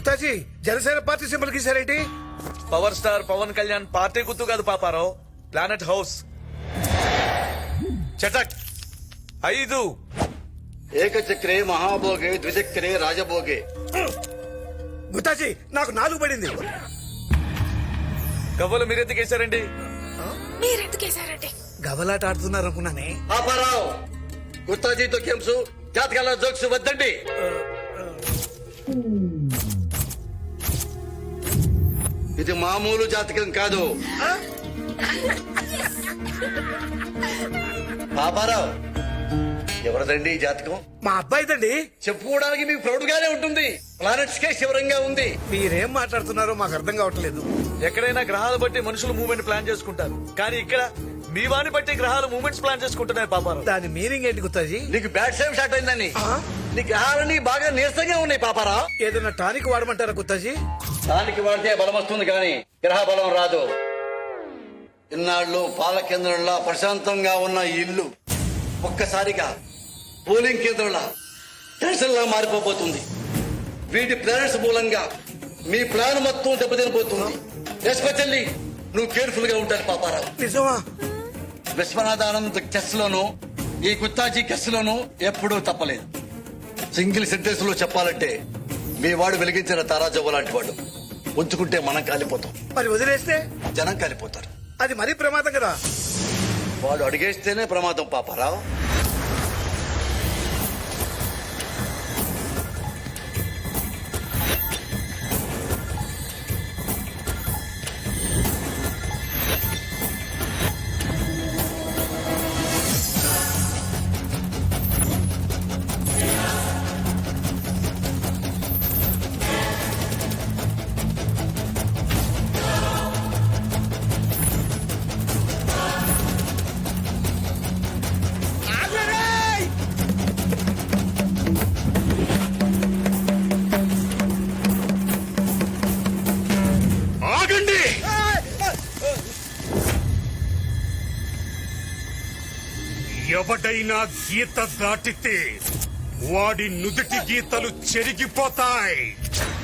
గుత్తాజీ Janasena party symbol గీసారేంటి power star Pawan Kalyan party గుర్తు కాదు Paparao. Planet house చటక్. ఐదు. ఏకచక్రే మహాభోగే ద్విచక్రే రాజభోగే. గుత్తాజీ నాకు నాలుగు పడింది. గవ్వలు మీరెందుకు వేశారండి? మీరెందుకేశారండి గవలాట ఆడుతున్నారు అనుకున్నానే పాపారావు గుత్తాజీతో గేమ్స్ జాతకాల జోక్స్ వద్దండి. ఇది మామూలు జాతకం కాదు. పాపారావు ఎవరిదండి ఈ జాతకం? మా అబ్బాయిదండి. చెప్పుకోవడానికి మీకు ప్రౌడ్ గానే ఉంటుంది. ప్లానెట్స్ కే శివరంగా ఉంది. మీరేం మాట్లాడుతున్నారో మాకు అర్థం కావట్లేదు. ఎక్కడైనా గ్రహాలు బట్టి మనుషులు మూవ్మెంట్ ప్లాన్ చేసుకుంటారు. కానీ ఇక్కడ మీ వాని బట్టి గ్రహాలు మూవ్మెంట్స్ ప్లాన్ చేసుకుంటున్నాయి పాపారావు. దాని మీనింగ్ ఏంటి గుత్తాజీ? నీకు బ్యాడ్ టైం స్టార్ట్ అయిందని? నీ గ్రహాలన్నీ బాగా నీరసంగా ఉన్నాయి పాపారావు ఏదైనా టానిక్ వాడమంటారా గుత్తాజీ? దానికి వాడితే బలం వస్తుంది కానీ గ్రహ బలం రాదు. ఇన్నాళ్ళు పాల కేంద్రంలా ప్రశాంతంగా ఉన్న ఇల్లు ఒక్కసారిగా పోలింగ్ కేంద్రంలా టెన్షన్లా మారిపోబోతుంది. వీటి ప్లానెట్స్ మూలంగా మీ ప్లాన్ మొత్తం దెబ్బతినిపోతుంది. ఎస్పెషల్లీ నువ్వు కేర్ఫుల్గా ఉంటాను పాపారావు. నిజమా? విశ్వనాథానంద్ కెస్ లోను ఈ గుత్తాజీ కెస్ లోను ఎప్పుడూ తప్పలేదు. సింగిల్ సెంటెన్స్లో చెప్పాలంటే మీ వాడు వెలిగించిన తారాజవ్వ లాంటి వాడు. ఉంచుకుంటే మనం కాలిపోతాం. మరి వదిలేస్తే? జనం కాలిపోతారు. అది మరీ ప్రమాదం కదా. వాడు అడిగేస్తేనే ప్రమాదం పాపారావు. ఎవడైనా గీత దాటితే వాడి నుదుటి గీతలు చెరిగిపోతాయి.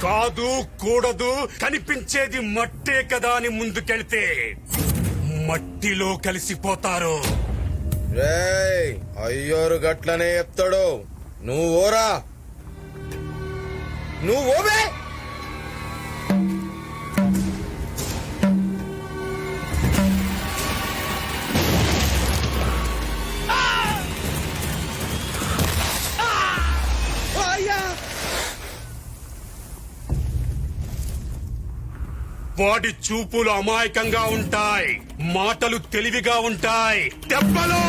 కాదు కూడదు కనిపించేది మట్టే కదా అని ముందుకెళ్తే మట్టిలో కలిసిపోతారు. రేయ్ అయ్యోరు గట్లనే చెప్తాడు నువ్వు ఓరా వాడి చూపులు అమాయకంగా ఉంటాయి. మాటలు తెలివిగా ఉంటాయి. దెబ్బలు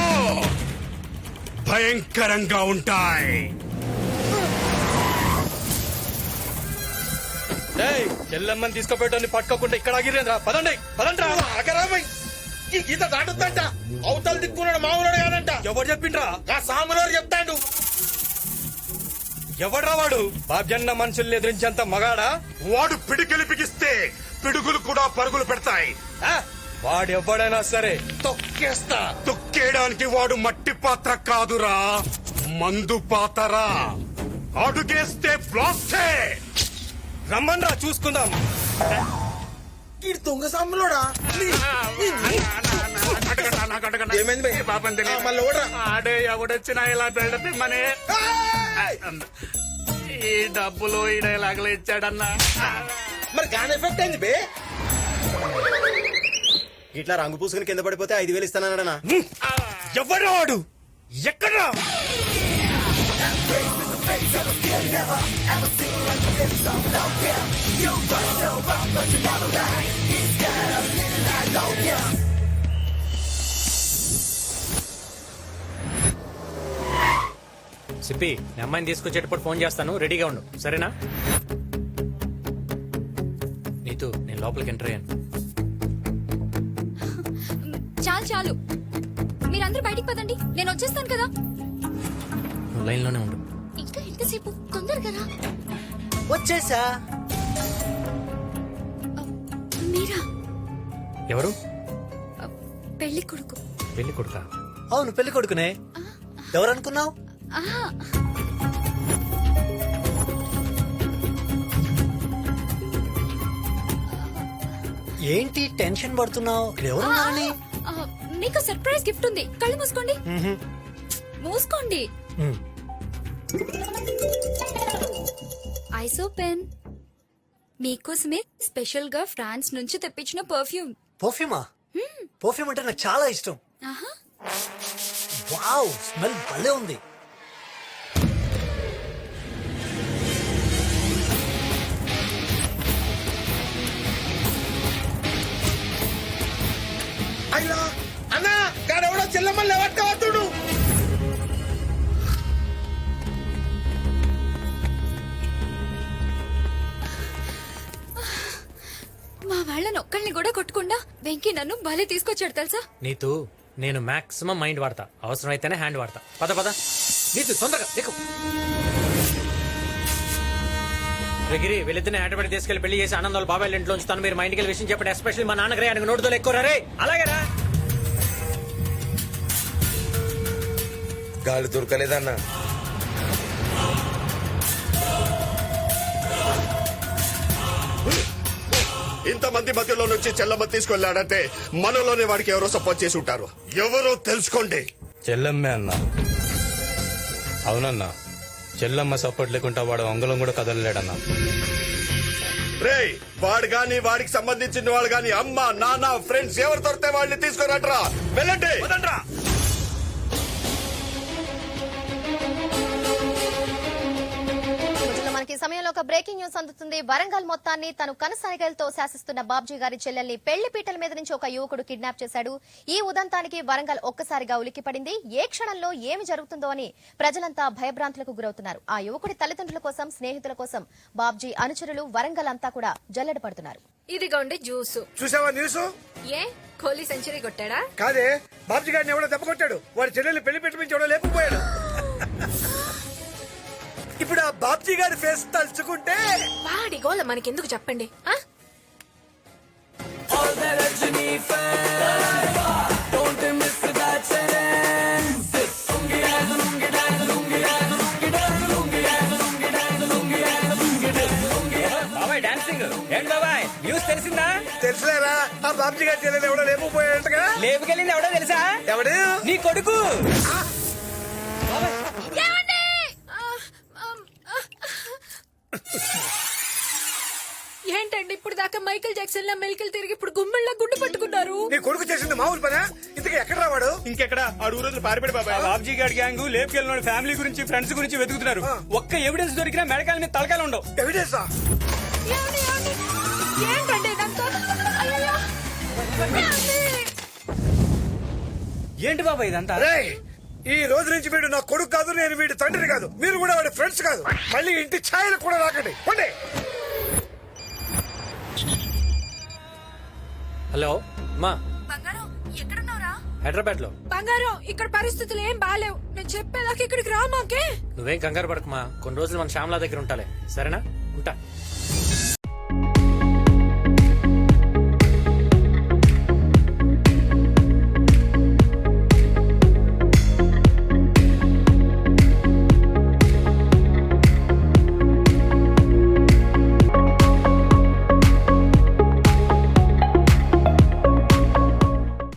భయంకరంగా ఉంటాయి. చెల్లెమ్మని తీసుకుపోయేటోని పట్టుకోకుండా ఇక్కడ ఆగిరేంద్రా పదండి పదండ్రా. అగరామై ఈ గీత దాటుద్దంట. అవతల దిక్కున్నాడు మామూలుడు కాదంట. ఎవరు చెప్పిండ్రా? ఆ సాములోడు చెప్తాడు. ఎవడ్రా వాడు? బాబ్జన్న మనుషుల్ని ఎదిరించేంత మగాడా? వాడు పిడికిలి బిగిస్తే పిడుగులు కూడా పరుగులు పెడతాయి. ఆ? వాడు ఎవడైనా సరే తొక్కేస్తా. తొక్కేయడానికి వాడు మట్టి పాత్ర కాదురా మందు పాతరా అడుగేస్తే బ్లాస్టే. రమ్మన్రా చూసుకుందాం. ఈ దొంగ సాములోడా? ఏమైంది మళ్ళీ ఓడరా? ఆడే ఎవడొచ్చినా ఇలా పెడితే మనే? ఈ డబ్బులు ఈ డైలాగులు ఇచ్చాడన్నా. మరి గాన్ ఎఫెక్ట్ అయింది బే? ఇట్లా రంగు పూసుకుని కింద పడిపోతే ఐదు వేలు ఇస్తానన్నా ఎవడు వాడు? ఎక్కడా సిప్పి అమ్మాయిని తీసుకొచ్చేటప్పుడు ఫోన్ చేస్తాను రెడీగా ఉండు. సరేనా? నేను లోపలికి ఎంటర్ అయ్యాను. చాలు చాలు. మీరందరూ బయటికి పదండి. నేను వచ్చేస్తాను కదా. నువ్వు లైన్లోనే ఉండు. ఇంకా ఎంతసేపు? తొందరగా రా. వచ్చేసా. మీరా? ఎవరు? పెళ్ళి కొడుకు పెళ్ళి కొడుకా అవును పెళ్ళి కొడుకునే ఎవరనుకున్నావు? ఏంటి టెన్షన్ పడుతున్నావు? ఆ, మీకు సర్ప్రైజ్ గిఫ్ట్ ఉంది. కళ్ళు మూసుకోండి. మూసుకోండి. Eyes open. మీకోసమే స్పెషల్గా ఫ్రాన్స్ నుంచి తెప్పించిన పర్ఫ్యూమ్. పర్ఫ్యూమా? పర్ఫ్యూమ్ అంటే నాకు చాలా ఇష్టం. ఆహా. వావ్ స్మెల్ భలే ఉంది. అయ్యా అన్నా గాడెవడో చెల్లమ్మని లేవట్టుడు మా వాళ్ళని ఒక్కళ్ళని కూడా కొట్టకుండా వెంకీ నన్ను భలే తీసుకొచ్చాడు తెలుసా? నీతు నేను మాక్సిమం మైండ్ వాడతా. అవసరం అయితేనే హ్యాండ్ వాడతా. పద పద. నీతు తొందరగా ఎక్కు. గిరి వీళ్ళిద్దరిని హైదరాబాద్ తీసుకెళ్ళి పెళ్ళి చేసి ఆనందాలు బాబాయ్ ఇంట్లో ఉంచుతాను. మీరు మా ఇంటికి వెళ్ళి విషయం చెప్పండి. ఎస్పెషల్లీ మా నాన్నగారే ఆయనకు నోటుతో ఎక్కువ రే అలాగేరా గాలి దొరకలేదన్నా. ఇంతమంది మధ్యలో నుంచి చెల్లమ్మ తీసుకెళ్ళాడంటే మనలోనే వాడికి ఎవరో సపోర్ట్ చేసి ఉంటారు. ఎవరో తెలుసుకోండి. చెల్లమ్మే అన్న. అవునన్నా. చెల్లమ్మ సపోర్ట్ లేకుండా వాడు అంగుళం కూడా కదలలేడన్నా. రేయ్ వాడు గాని వాడికి సంబంధించిన వాళ్ళు గాని అమ్మ నాన్న ఫ్రెండ్స్ ఎవరు దొరికితే వాళ్ళని తీసుకురాట్రా? వెళ్ళండి. సమయంలో ఒక బ్రేకింగ్ న్యూస్ అందుతుంది. వరంగల్ మొత్తాన్ని తను కనసాగలతో శాసిస్తున్న బాబ్జీ గారి చెల్లెల్ని పెళ్ళి పీటల మీద నుంచి ఒక యువకుడు కిడ్నాప్ చేశాడు. ఈ ఉదంతానికి వరంగల్ ఒక్కసారిగా ఉలిక్కిపడింది ఏ క్షణంలో ఏమి జరుగుతుందో అని ప్రజలంతా భయభ్రాంతులకు గురవుతున్నారు. ఆ యువకుడి తల్లిదండ్రుల కోసం స్నేహితుల కోసం బాబ్జీ అనుచరులు వరంగల్ అంతా కూడా జల్లెడ పడుతున్నారు. ఇదిగోండి జ్యూస్. చూసావా న్యూస్? ఏ? కోహ్లీ సెంచరీ కొట్టాడా? కాదే బాబుజీ గారిని ఎవడో దెబ్బ కొట్టాడు. వాడి చెల్లెల్ని పెళ్ళి పెట్టి ఎవడో లేకపోయాడు ఇప్పుడు ఆ బాబ్జీ గారి ఫేస్ తలుచుకుంటే? వాడి గోల మనకెందుకు చెప్పండి ఆ? బాబాయ్ డాన్సింగ్ ఏంటి బాబాయ్ న్యూస్ తెలిసిందా? తెలుసులేరా ఆ బాబ్జీ గారి చెల్లెలు ఎవడో లేకపోయాడంటగా లేపుకెళ్ళింది ఎవడో తెలుసా? ఎవడు? నీ కొడుకు. ఏంటండి ఇప్పుడు దాకా మైకేల్ జాక్సన్ లా మెలికలు తిరిగి ఇప్పుడు గుమ్మెళ్ళ గుండు పట్టుకున్నారు. నీ కొడుకు చేసింది మామూలు పనా? ఇంతకీ ఎక్కడ రావాడు? ఇంకెక్కడ? ఆడు రోజులు పారిపడి బాబాయ్. బాబ్జీ గారి గ్యాంగ్ లేపుకెళ్ళిన ఫ్యామిలీ గురించి ఫ్రెండ్స్ గురించి వెతుకుతున్నారు. ఒక్క ఎవిడెన్స్ దొరికినా మెడకాల మీద తలకాయలు ఉండవు. ఎవిడెన్సా? ఏంటండి? ఏంటి బాబాయ్ ఇదంతా? ఈ రోజు నుంచి వీడు నా కొడుకు కాదు నేను వీడి తండ్రి కాదు. మీరు కూడా వాడి ఫ్రెండ్స్ కాదు. మళ్ళీ ఇంటి ఛాయలు కూడా రాకండి. పండి. హలో మా బంగారం ఎక్కడున్నావురా? హైదరాబాద్లో బంగారం ఇక్కడ పరిస్థితులు ఏం బాలేవు. నేను చెప్పేదాకా ఇక్కడికి రా మాకే నువ్వేం కంగారు పడకమా కొన్ని రోజులు మన శ్యామలా దగ్గర ఉంటాలే. సరేనా? ఉంటా.